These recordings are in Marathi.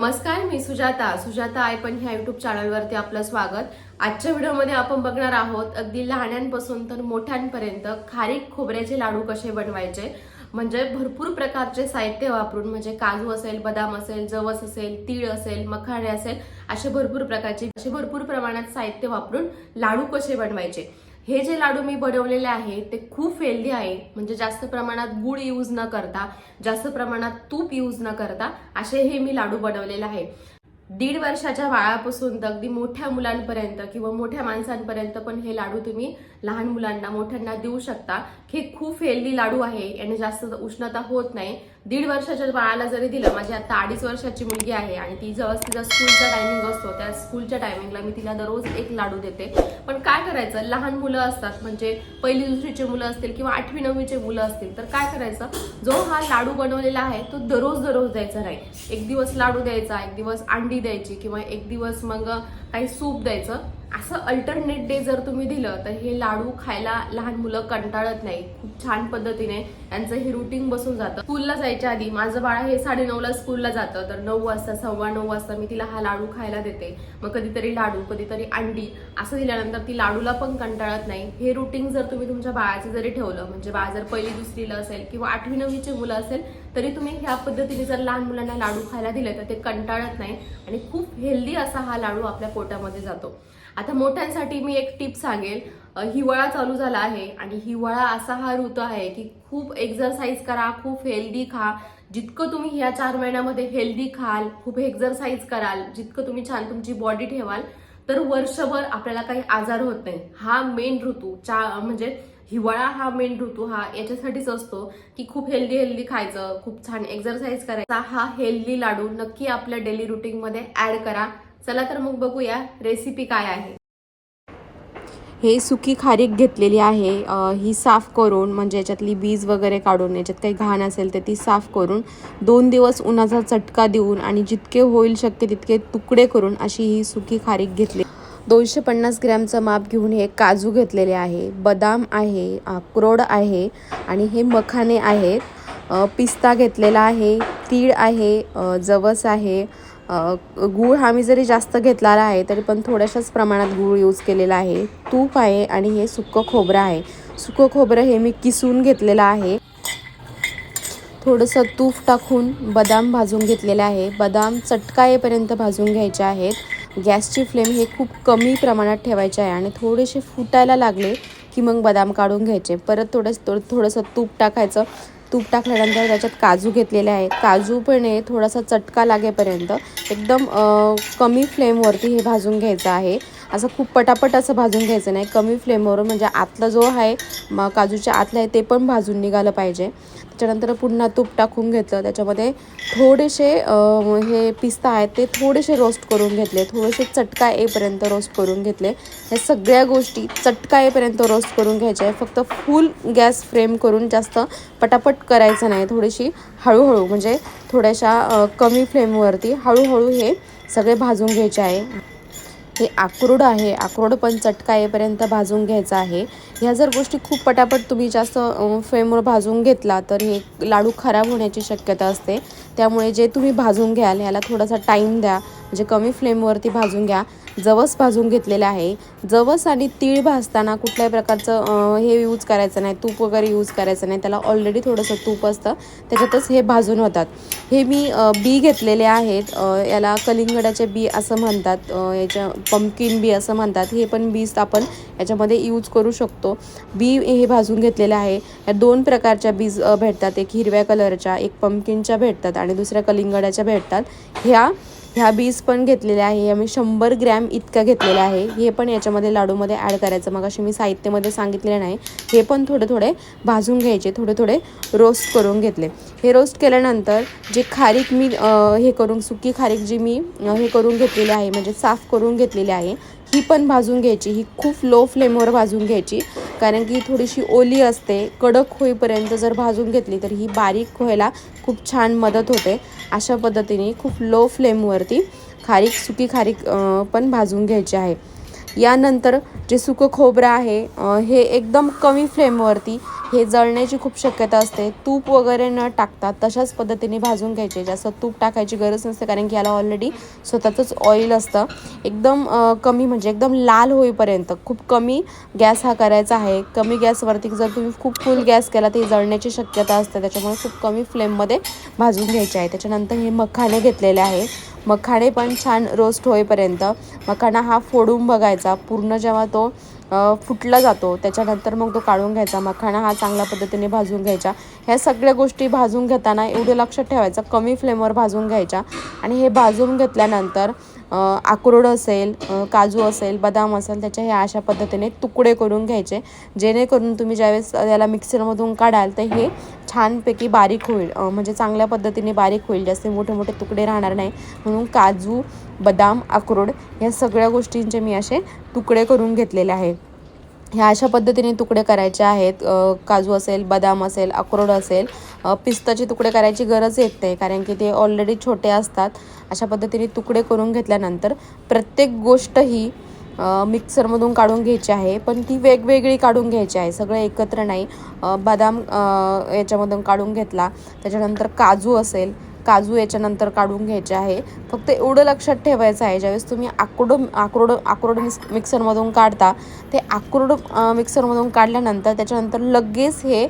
नमस्कार मी सुजाता. सुजाता आय पण ह्या युट्यूब चॅनलवरती आपलं स्वागत. आजच्या व्हिडिओमध्ये आपण बघणार आहोत अगदी लहान्यांपासून तर मोठ्यांपर्यंत खारीक खोबऱ्याचे लाडू कसे बनवायचे? म्हणजे भरपूर प्रकारचे साहित्य वापरून म्हणजे काजू असेल बदाम असेल जवस असेल तीळ असेल मखाणे असेल असे भरपूर प्रकारचे असे भरपूर प्रमाणात साहित्य वापरून लाडू कसे बनवायचे? हे जे लाडू मी बनवलेले आहे ते खूप हेल्दी आहे. म्हणजे जास्त प्रमाणात गुळ यूज न करता जास्त प्रमाणात तूप यूज न करता असे हे मी लाडू बनवलेले आहे. दीड वर्षाच्या बाळापासून तर अगदी मोठ्या मुलांपर्यंत किंवा मोठ्या माणसांपर्यंत पण हे लाडू तुम्ही लहान मुलांना मोठ्यांना देऊ शकता. हे खूप हेल्दी लाडू आहे याने जास्त उष्णता होत नाही. दीड वर्षाच्या बाळाला जरी दिलं माझी आता अडीच वर्षाची मुलगी आहे आणि ती जेव्हा तिचा स्कूलचा टायमिंग असतो. त्या स्कूलच्या टायमिंगला मी तिला दररोज एक लाडू देते. पण काय करायचं? लहान मुलं असतात म्हणजे पहिली दुसरीचे मुलं असतील किंवा आठवी नववीचे मुलं असतील तर काय करायचं? जो हा लाडू बनवलेला आहे तो दररोज दररोज द्यायचा नाही. एक दिवस लाडू द्यायचा एक दिवस अंडी द्यायची किंवा एक दिवस मग काही सूप द्यायचं. असं अल्टरनेट डे जर तुम्ही दिलं तर हे लाडू खायला लहान मुलं कंटाळत नाही खूप छान पद्धतीने यांचं हे रुटीन बसून जातं. स्कूलला जायच्या आधी माझं बाळ हे साडे नऊला स्कूलला जातं. तर नऊ वाजता सव्वा नऊ वाजता मी तिला हा लाडू खायला देते. मग कधीतरी लाडू कधीतरी अंडी असं दिल्यानंतर ती लाडूला पण कंटाळत नाही. हे रुटीन जर तुम्ही तुमच्या बाळाचं जरी ठेवलं म्हणजे बाळ जर पहिली दुसरीला असेल किंवा आठवी नववीची मुलं असेल तरी तुम्ही ह्या पद्धतीने जर लहान मुलांना लाडू खायला दिले तर ते कंटाळत नाही. आणि खूप हेल्दी असा हा लाडू आपल्या पोटामध्ये जातो. आता मोठ्यांसाठी मी एक टिप सांगेल. हिवाळा चालू झाला आहे आणि हिवाळा असा हा ऋतू आहे की खूप एक्झरसाईज करा खूप हेल्दी खा. जितकं तुम्ही ह्या चार महिन्यामध्ये हेल्दी खाल खूप एक्झरसाईज कराल जितकं तुम्ही छान तुमची बॉडी ठेवाल तर वर्षभर आपल्याला काही आजार होत नाही. हा मेन ऋतू चा म्हणजे हिवाळा हा मेन ऋतू हा याच्यासाठीच असतो की खूप हेल्दी हेल्दी खायचं खूप छान एक्झरसाईज करायचा. हा हेल्दी लाडू नक्की आपल्या डेली रुटीनमध्ये ऍड करा. चला तर मग बघूया रेसिपी काय आहे. हे सुकी खारीक घेतलेली आहे. ही साफ करून म्हणजे याच्यातली बीज वगैरे काढून याच्यात काही घाण असेल तर ती साफ करून दोन दिवस उन्हाचा चटका देऊन आणि जितके होईल शक्य तितके तुकडे करून अशी ही सुकी खारीक घेतली. दोनशे पन्नास ग्रॅमचं माप घेऊन हे काजू घेतलेले आहे. बदाम आहे अक्रोड आहे आणि हे मखाने आहेत. पिस्ता घेतलेला आहे तीळ आहे जवस आहे गूळ हा मी जरी जास्त घेतलेला आहे तरी पण थोड्याशाच प्रमाणात गूळ यूज केलेला आहे. तूप आहे आणि हे सुकं खोबरं आहे. सुकं खोबरं हे मी किसून घेतलेलं आहे. थोडंसं तूप टाकून बदाम भाजून घेतलेले आहे. बदाम चटका येईपर्यंत भाजून घ्यायचे आहेत. गॅसची फ्लेम हे खूप कमी प्रमाणात ठेवायचे आहे आणि थोडेसे फुटायला लागले की मग बदाम काढून घ्यायचे. परत थोडंसं थोडं थोडंसं तूप टाकायचं. तूप टाकल्यानंतर त्याच्यात काजू घेतलेले आहे काजू पण आहे थोडासा चटका लागेपर्यंत. एकदम कमी फ्लेमवरती हे भाजून घ्यायचं आहे. असं खूप पटापट असं भाजून घ्यायचं नाही. कमी फ्लेमवर म्हणजे आतला जो आहे म काजूच्या आतलं आहे ते पण भाजून निघालं पाहिजे. त्याच्यानंतर पुन्हा तूप टाकून घेतलं. त्याच्यामध्ये थोडेसे हे पिस्ता आहेत ते थोडेसे रोस्ट करून घेतले. थोडेसे चटका येईपर्यंत रोस्ट करून घेतले. ह्या सगळ्या गोष्टी चटका येईपर्यंत रोस्ट करून घ्यायच्या आहे फक्त फुल गॅस फ्रेम करून जास्त पटापट करायचं नाही. थोडीशी हळूहळू म्हणजे थोड्याशा कमी फ्लेमवरती हळूहळू हे सगळे भाजून घ्यायचे आहे. हे आक्रोड आहे. आक्रोड पण चटका येईपर्यंत भाजून घ्यायचा आहे. ह्या जर गोष्टी खूप पटापट तुम्ही जास्त फ्लेमवर भाजून घेतला तर हे लाडू खराब होण्याची शक्यता असते. त्यामुळे जे तुम्ही भाजून घ्याल ह्याला थोडासा टाईम द्या. म्हणजे कमी फ्लेमवरती भाजून घ्या. जवस भाजून घेतलेलं आहे. जवस आणि तीळ भाजताना कुठल्याही प्रकारचं हे यूज करायचं नाही. तूप वगैरे यूज करायचं नाही. त्याला ऑलरेडी थोडंसं तूप असतं. त्याच्यातच हे भाजून होतात. हे मी बी घेतलेले आहेत. याला कलिंगडाचे बी असं म्हणतात. याच्या पंपकिन बी असं म्हणतात. हे पण बीज आपण याच्यामध्ये यूज करू शकतो. बी हे भाजून घेतलेले आहे. या दोन प्रकारच्या बीज भेटतात. एक हिरव्या कलरच्या एक पम्पकिनच्या भेटतात. आणि दुसऱ्या कलिंगडाच्या भेटतात. ह्या ह्या बीज पण घेतलेल्या आहे. आम्ही शंभर ग्रॅम इतका घेतलेला आहे. हे पण याच्यामध्ये लाडूमध्ये ॲड करायचं. मग अशी मी साहित्यामध्ये सांगितले नाही. हे पण थोडे थोडे भाजून घ्यायचे. थोडे थोडे रोस्ट करून घेतले. हे रोस्ट केल्यानंतर जे खारीक मी हे करून सुकी खारीक जी मी हे करून घेतलेली आहे म्हणजे साफ करून घेतलेली आहे ही पण भाजून घ्यायची ही खूप लो फ्लेमवर भाजून घ्यायची. कारण की थोडीशी ओली असते कडक होईपर्यंत जर भाजून घेतली तर ही बारीक व्हायला खूप छान मदत होते. अशा पद्धतीने खूप लो फ्लेमवरती खारीक सुकी खारीक पण भाजून घ्यायची आहे. यानंतर जे सुकं खोबरं आहे हे एकदम कमी फ्लेमवरती हे जळण्याची खूप शक्यता असते. तूप वगैरे न टाकता तशाच पद्धतीने भाजून घ्यायचे. जास्त तूप टाकायची गरज नसते कारण की याला ऑलरेडी स्वतःचंच ऑइल असतं. एकदम कमी म्हणजे एकदम लाल होईपर्यंत खूप कमी गॅस हा करायचा आहे. कमी गॅसवरती जर तुम्ही खूप फुल गॅस केला तर ही जळण्याची शक्यता असते. त्याच्यामुळे खूप कमी फ्लेममध्ये भाजून घ्यायचे आहे. त्याच्यानंतर हे मखाणे घेतलेले आहे. मखाणे पण छान रोस्ट होईपर्यंत मखाणा हा फोडून बघायचा. पूर्ण जेव्हा तो फुटला जातो. त्याच्यानंतर मग तो काढून घ्यायचा मखाणा हा चांगल्या पद्धतीने भाजून घ्यायचा. ह्या सगळ्या गोष्टी भाजून घेताना एवढं लक्षात ठेवायचं कमी फ्लेमवर भाजून घ्यायच्या. आणि हे भाजून घेतल्यानंतर अक्रोड असेल काजू असेल बदाम असेल त्याच्या ह्या अशा पद्धतीने तुकडे करून घ्यायचे. जेणेकरून तुम्ही ज्यावेळेस याला मिक्सरमधून काढाल तर हे छानपैकी बारीक होईल. म्हणजे चांगल्या पद्धतीने बारीक होईल. जास्त मोठे मोठे तुकडे राहणार नाही. म्हणून काजू बदाम अक्रोड ह्या सगळ्या गोष्टींचे मी असे तुकडे करून घेतलेले आहे. ह्या अशा पद्धतीने तुकडे करायचे आहेत. काजू असेल बदाम असेल अक्रोड असेल. पिस्ताचे तुकडे करायची गरज येत नाही कारण की ते ऑलरेडी छोटे असतात. अशा पद्धतीने तुकडे करून घेतल्यानंतर प्रत्येक गोष्ट ही मिक्सरमधून काढून घ्यायची आहे. पण ती वेगवेगळी काढून घ्यायची आहे. सगळं एकत्र नाही. बदाम याच्यामधून काढून घेतला. त्याच्यानंतर काजू असेल काजू याच्यानंतर काढून घ्यायचे आहे. फक्त एवढं लक्षात ठेवायचं आहे ज्यावेळेस तुम्ही आक्रोड आक्रोड आक्रोड मिक्स मिक्सरमधून काढता ते आक्रोड मिक्सरमधून काढल्यानंतर त्याच्यानंतर लगेच हे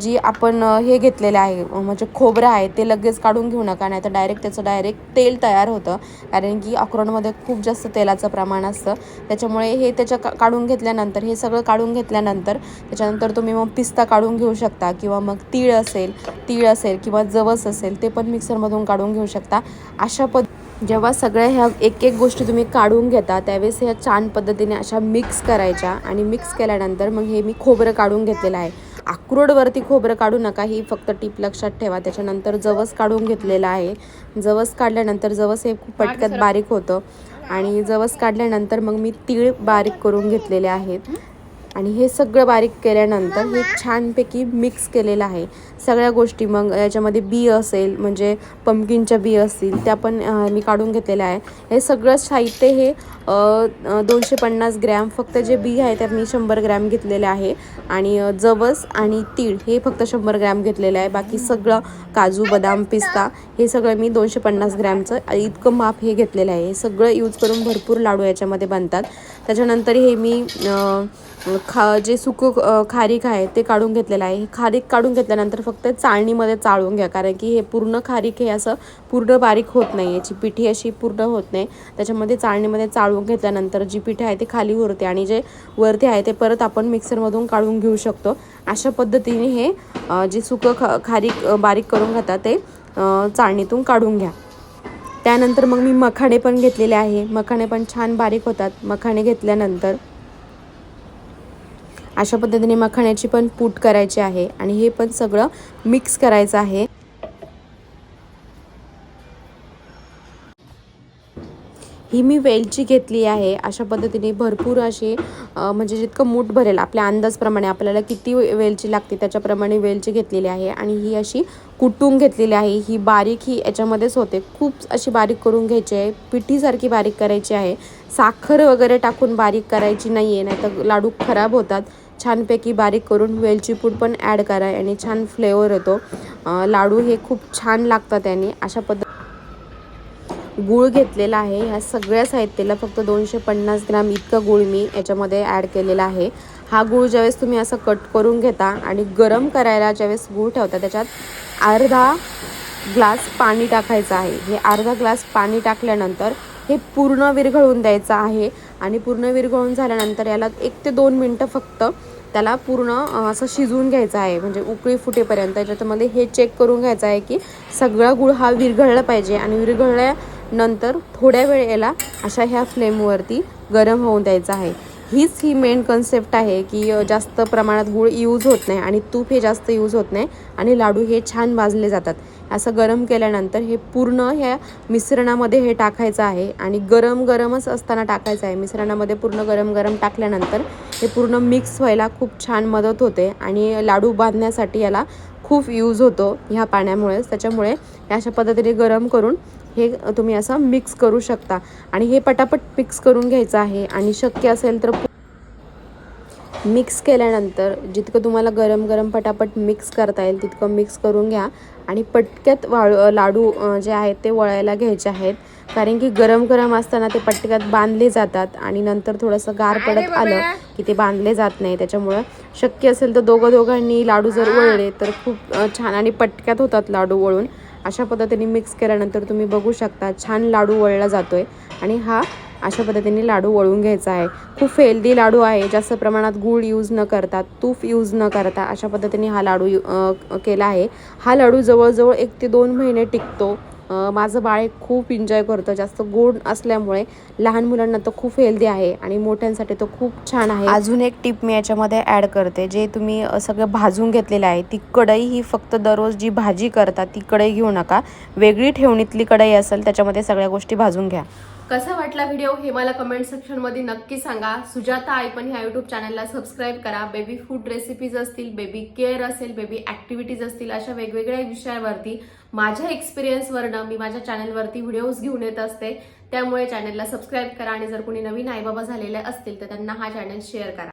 जी आपण हे घेतलेलं आहे म्हणजे खोबरं आहे ते लगेच काढून घेऊ नका नाही तर डायरेक्ट त्याचं डायरेक्ट तेल तयार होतं. कारण की अक्रोडमध्ये खूप जास्त तेलाचं प्रमाण असतं. त्याच्यामुळे हे त्याच्या का काढून घेतल्यानंतर हे सगळं काढून घेतल्यानंतर त्याच्यानंतर तुम्ही मग पिस्ता काढून घेऊ शकता किंवा मग तीळ असेल तीळ असेल किंवा जवस असेल ते पण मिक्सरमधून काढून घेऊ शकता. अशा पद जेव्हा सगळ्या ह्या एक एक गोष्टी तुम्ही काढून घेता त्यावेळेस ह्या छान पद्धतीने अशा मिक्स करायच्या आणि मिक्स केल्यानंतर मग हे मी खोबरं काढून घेतलेलं आहे. अक्रोडवरती खोबरं काढू नका ही फक्त टीप लक्षात ठेवा. त्याच्यानंतर जवस काढून घेतलेला आहे. जवस काढल्यानंतर जवस हे खूप पटकन बारीक होतं आणि जवस काढल्यानंतर मग मी तीळ बारीक करून घेतलेले आहेत. आणि हे सगळं बारीक केल्यानंतर हे छानपैकी मिक्स केलेलं आहे. सगळ्या गोष्टी मग याच्यामध्ये बी असेल म्हणजे पमकिनच्या बी असतील त्या पण मी काढून घेतलेल्या आहे हे सगळं साहित्य हे दोनशे पन्नास ग्रॅम फक्त जे बी आहे त्यात मी शंभर ग्रॅम घेतलेले आहे. आणि जवस आणि तीळ हे फक्त शंभर ग्रॅम घेतलेलं आहे. बाकी सगळं काजू बदाम पिस्ता हे सगळं मी दोनशे पन्नास ग्रॅमचं इतकं माप हे घेतलेलं आहे. हे सगळं यूज करून भरपूर लाडू याच्यामध्ये बनतात. त्याच्यानंतर हे मी खा जे सुकं खारीक आहे ते काढून घेतलेलं आहे. खारीक काढून घेतल्यानंतर फक्त चाळणीमध्ये चाळून घ्या कारण की हे पूर्ण खारीक हे असं पूर्ण बारीक होत नाही. याची पिठी अशी पूर्ण होत नाही. त्याच्यामध्ये चाळणीमध्ये चाळून घेतल्यानंतर जी पिठी आहे ती खाली उरते आणि जे वरती आहे ते परत आपण मिक्सरमधून काढून घेऊ शकतो. अशा पद्धतीने हे जे सुकं ख खारीक बारीक करून घेतात ते चाळणीतून काढून घ्या. त्यानंतर मग मी मखाणे पण घेतलेले आहे. मखाणे पण छान बारीक होतात. मखाणे घेतल्यानंतर अशा पद्धतीने मखाण्याची पण पूट करायची आहे आणि हे पण सगळं मिक्स करायचं आहे. ही मी वेलची घेतली आहे. अशा पद्धतीने भरपूर अशी म्हणजे जितकं मूठ भरेल आपल्या अंदाजप्रमाणे आपल्याला किती वेलची लागते त्याच्याप्रमाणे वेलची घेतलेली आहे. आणि ही अशी कुटून घेतलेली आहे. ही बारीक ही याच्यामध्येच होते. खूप अशी बारीक करून घ्यायची आहे. पिठीसारखी बारीक करायची आहे. साखर वगैरे टाकून बारीक करायची नाही आहे नाही तर लाडू खराब होतात. छानपैकी बारीक करून वेलची पूड पण ॲड करा आणि छान फ्लेवर येतो. लाडू हे खूप छान लागतात याने अशा पद्धती गूळ घेतलेला आहे. ह्या सगळ्या साहित्याला फक्त दोनशे पन्नास ग्राम इतकं गूळ मी याच्यामध्ये ॲड केलेला आहे. हा गूळ ज्यावेळेस तुम्ही असं कट करून घेता आणि गरम करायला ज्यावेळेस गूळ ठेवता त्याच्यात अर्धा ग्लास पाणी टाकायचं आहे. हे अर्धा ग्लास पाणी टाकल्यानंतर हे पूर्ण विरघळून द्यायचं आहे आणि पूर्ण विरघळून झाल्यानंतर याला एक ते दोन मिनटं फक्त त्याला पूर्ण असं शिजवून घ्यायचं आहे. म्हणजे उकळी फुटेपर्यंत. त्याच्यामध्ये हे चेक करून घ्यायचं आहे की सगळा गुळ हा विरघळला पाहिजे. आणि विरघळल्यानंतर थोड्या वेळेला अशा ह्या फ्लेमवरती गरम होऊन द्यायचं आहे. हीच ही मेन कन्सेप्ट आहे की जास्त प्रमाणात गूळ यूज होत नाही आणि तूप हे जास्त यूज होत नाही. आणि लाडू हे छान भाजले जातात. असं गरम केल्यानंतर हे पूर्ण ह्या मिश्रणामध्ये हे टाकायचं आहे आणि गरम गरमच असताना टाकायचं आहे. मिश्रणामध्ये पूर्ण गरम गरम टाकल्यानंतर हे पूर्ण मिक्स व्हायला खूप छान मदत होते आणि लाडू बांधण्यासाठी याला खूप यूज होतो ह्या पाण्यामुळेच. त्याच्यामुळे अशा पद्धतीने गरम करून हे तुम्ही असं मिक्स करू शकता. आणि हे पटापट मिक्स करून घ्यायचं आहे आणि शक्य असेल तर मिक्स केल्यानंतर जितकं तुम्हाला गरम गरम पटापट मिक्स करता येईल तितकं मिक्स करून घ्या. आणि पटक्यात वाळू लाडू जे आहेत ते वळायला घ्यायचे आहेत. कारण की गरम गरम असताना ते पटक्यात बांधले जातात आणि नंतर थोडंसं गार पडत आलं की ते बांधले जात नाही. त्याच्यामुळं शक्य असेल तर दोघं दोघांनी लाडू जर वळले तर खूप छान आणि पटक्यात होतात लाडू वळून. अशा पद्धतीने मिक्स केल्यानंतर तुम्ही बघू शकता छान लाडू वळला जातोय. आणि हा अशा पद्धतीने लाडू वळून घ्यायचा आहे. खूप हेल्दी लाडू आहे. जास्त प्रमाणात गूळ यूज न करता तूप यूज न करता अशा पद्धतीने हा लाडू यू- केला आहे. हा लाडू जवळजवळ एक ते दोन महिने टिकतो. माझं बाळ एक खूप एन्जॉय करतं जास्त गोड असल्यामुळे लहान मुलांना तो खूप हेल्दी आहे आणि मोठ्यांसाठी तो खूप छान आहे. अजून एक टीप मी याच्यामध्ये ॲड करते जे तुम्ही सगळं भाजून घेतलेलं आहे ती कढई ही फक्त दररोज जी भाजी करता ती कढई घेऊ नका. वेगळी ठेवणीतली कढई असेल त्याच्यामध्ये सगळ्या गोष्टी भाजून घ्या. कसा वाटला व्हिडिओ हे मला कमेंट सेक्शनमध्ये नक्की सांगा. सुजाता आई पण ह्या युट्यूब चॅनलला सबस्क्राईब करा. बेबी फूड रेसिपीज असतील बेबी केअर असेल बेबी ऍक्टिव्हिटीज असतील अशा वेगवेगळ्या विषयावरती माझ्या एक्सपिरियन्सवरनं मी माझ्या चॅनलवरती व्हिडिओज घेऊन येत असते. त्यामुळे चॅनलला सबस्क्राईब करा आणि जर कोणी नवीन आईबाबा झालेले असतील तर त्यांना हा चॅनल शेअर करा.